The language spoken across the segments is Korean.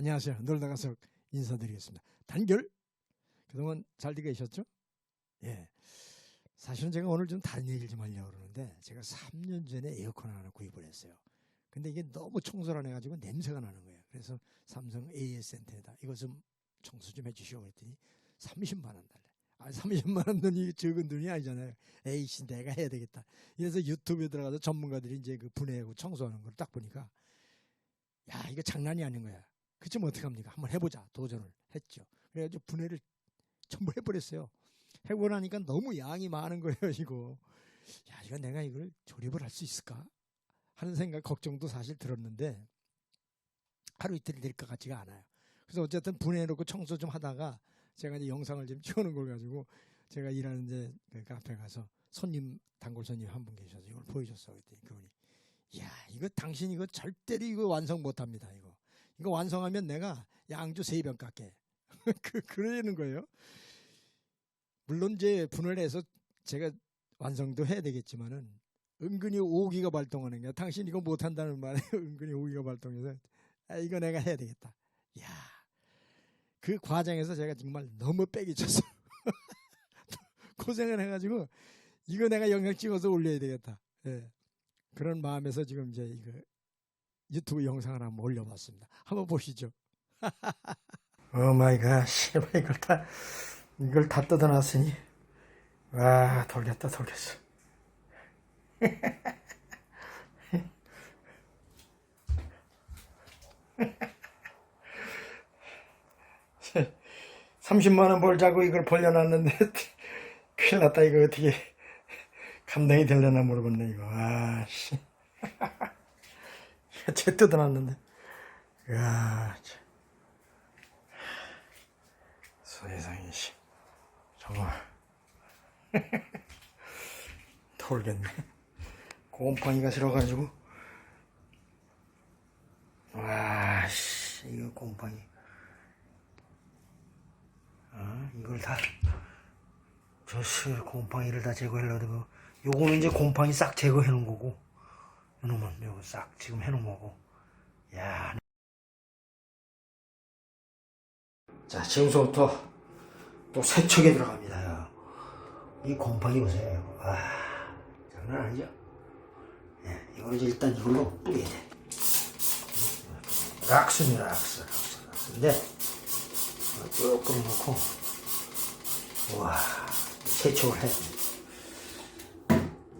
안녕하세요. 놀다 가서 인사드리겠습니다. 단결. 그동안 잘들 계셨죠? 예. 사실은 제가 오늘 좀 다른 얘기를 좀 하려고 그러는데 제가 3년 전에 에어컨 하나 구입을 했어요. 근데 이게 너무 청소를 안 해가지고 냄새가 나는 거예요. 그래서 삼성 AS 센터에다 이거 좀 청소 좀 해주시오 그랬더니 30만 원 달래. 아, 30만 원 돈이 적은 돈이 아니잖아요. 에이씨 내가 해야 되겠다. 그래서 유튜브에 들어가서 전문가들이 이제 그 분해하고 청소하는 걸 딱 보니까 야 이거 장난이 아닌 거야. 그쯤 어떡합니까? 한번 해보자 도전을 했죠. 그래가지고 분해를 전부 해버렸어요. 해보고 나니까 너무 양이 많은 거예요 이거. 야 이거 내가 이걸 조립을 할 수 있을까? 하는 생각 걱정도 사실 들었는데 하루 이틀이 될 것 같지가 않아요. 그래서 어쨌든 분해해놓고 청소 좀 하다가 제가 이제 영상을 좀 찍어놓은 걸 가지고 제가 일하는 이제 그 카페 가서 손님 단골 손님 한 분 계셔서 이걸 보여줬어 그랬더니 그분이 야 이거 당신 이거 절대로 이거 완성 못 합니다 이거 이거 완성하면 내가 양주 세 병 깎게 그 그러는 거예요. 물론 이제 분해를 해서 제가 완성도 해야 되겠지만은 은근히 오기가 발동하는 거야. 당신 이거 못한다는 말에 은근히 오기가 발동해서 아, 이거 내가 해야 되겠다. 야, 그 과정에서 제가 정말 너무 빼기 쳤어. 고생을 해가지고 이거 내가 영상 찍어서 올려야 되겠다. 예. 그런 마음에서 지금 이제 이거 유튜브 영상을 한번 올려봤습니다. 한번 보시죠. 오 마이 갓, 씨발 이걸 다 이걸 다 뜯어놨으니 와 돌겠다 돌겠어. 30만 원 벌자고 이걸 벌려놨는데 큰일 났다 이거 어떻게 감당이 되려나 모르겠네 이거 아씨 제 뜯어놨는데. 야 참. 세상에 씨. 정말. 돌겠네. 곰팡이가 들어가지고. 와 씨 이거 곰팡이. 아, 이걸 다, 저, 씨, 곰팡이를 다 제거하려고, 요거는 이제 곰팡이 싹 제거해 놓은 거고, 요놈은 요거 싹 지금 해 놓은 거고, 야. 자, 지금서부터 또 세척에 들어갑니다, 야. 이 곰팡이 보세요. 아, 장난 아니죠? 예, 이걸 이제 일단 이걸로 뿌려야 돼. 락스입니다, 락스, 락스, 락스인데, 조금 넣고 와 세척을 해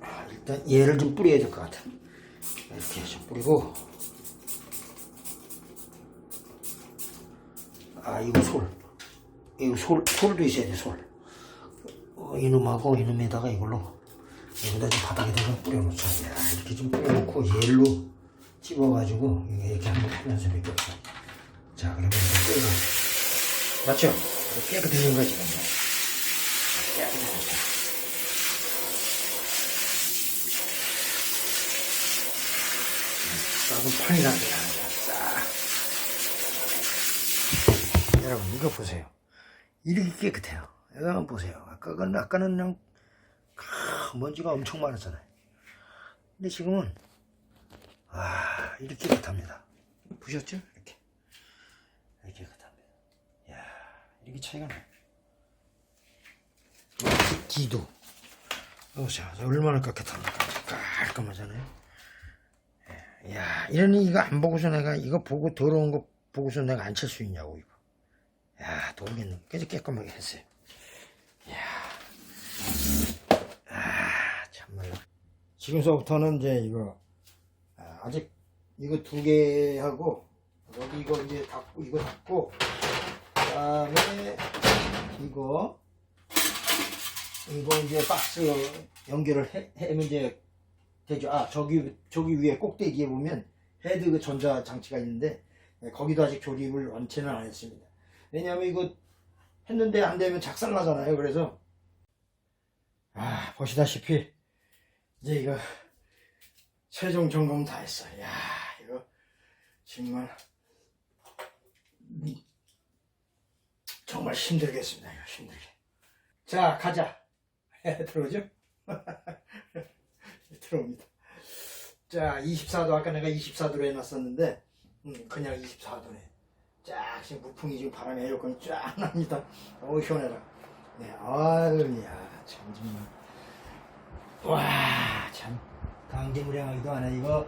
아, 일단 얘를 좀 뿌려야 될 것 같아 이렇게 좀 뿌리고 아 이거 솔 이거 솔 솔도 있어야 돼솔 어, 이놈하고 이놈에다가 이걸로 여기다 좀 바닥에다 좀 뿌려놓자 야, 이렇게 좀 뿌려놓고 얘로 찝어가지고 이렇게 한번 하면서 이렇게 자 그러면 이제 뿌려 맞죠? 깨끗해진 거지, 근데. 깨끗해졌어. 썩은 판이 납니다. 싹. 여러분, 이거 보세요. 이렇게 깨끗해요. 이거 보세요. 아까는, 아까는 그냥, 크, 먼지가 엄청 많았잖아요. 근데 지금은, 아, 이렇게 깨끗합니다. 보셨죠? 이렇게. 이렇게 깨끗합니다. 야 이렇게 차이가 나요. 기도. 보세요. 얼마나 깨끗합니까? 깔끔하잖아요. 예, 야, 이러니 이거 안 보고서 내가 이거 보고 더러운 거 보고서 내가 안 칠 수 있냐고 이거. 야, 모르겠네. 그래서 깨끗하게 했어요. 야, 아, 참말로. 지금서부터는 이제 이거 아, 아직 이거 두 개 하고 여기 이거 이제 닫고 이거 닫고 그다음에 이거 이거 이제 박스 연결을 해, 하면 이제 되죠. 아 저기 저기 위에 꼭대기에 보면 헤드 그 전자 장치가 있는데 네, 거기도 아직 조립을 원체는 안 했습니다. 왜냐하면 이거 했는데 안 되면 작살 나잖아요. 그래서 아 보시다시피 이제 이거 최종 점검 다 했어. 야 이거 정말 정말 힘들겠습니다. 이거 힘들게. 자, 가자. 들어오죠? 들어옵니다. 자, 24도, 아까 내가 24도로 해놨었는데, 음, 그냥 24도네. 쫙 지금 무풍이 지금 바람에 에어컨이 쫙 납니다. 어우 시원해라. 네, 아유, 야, 참 정말. 와, 참 강제무량하기도 하네. 이거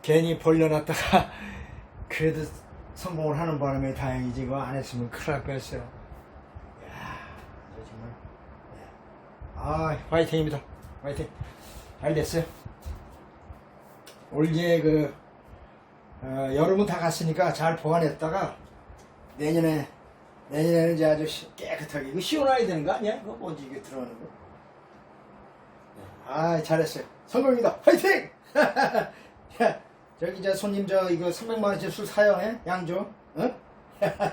괜히 벌려놨다가 그래도 성공을 하는 바람에 다행이지. 이거 안 했으면 큰일 날 뻔했어요. 야, 정말. 네. 아, 화이팅입니다. 화이팅. 잘 됐어요. 올해 그 어, 여름은 다 갔으니까 잘 보관했다가 내년에 내년에는 이제 아주 시- 깨끗하게 이거 씌워놔야 되는 거 아니야? 이거 뭐지 이게 들어가는 거? 네. 아 잘했어요. 성공입니다. 화이팅! 야 저기 이제 손님 저 이거 300만 원짜리 술 사요? 예? 양조? 응?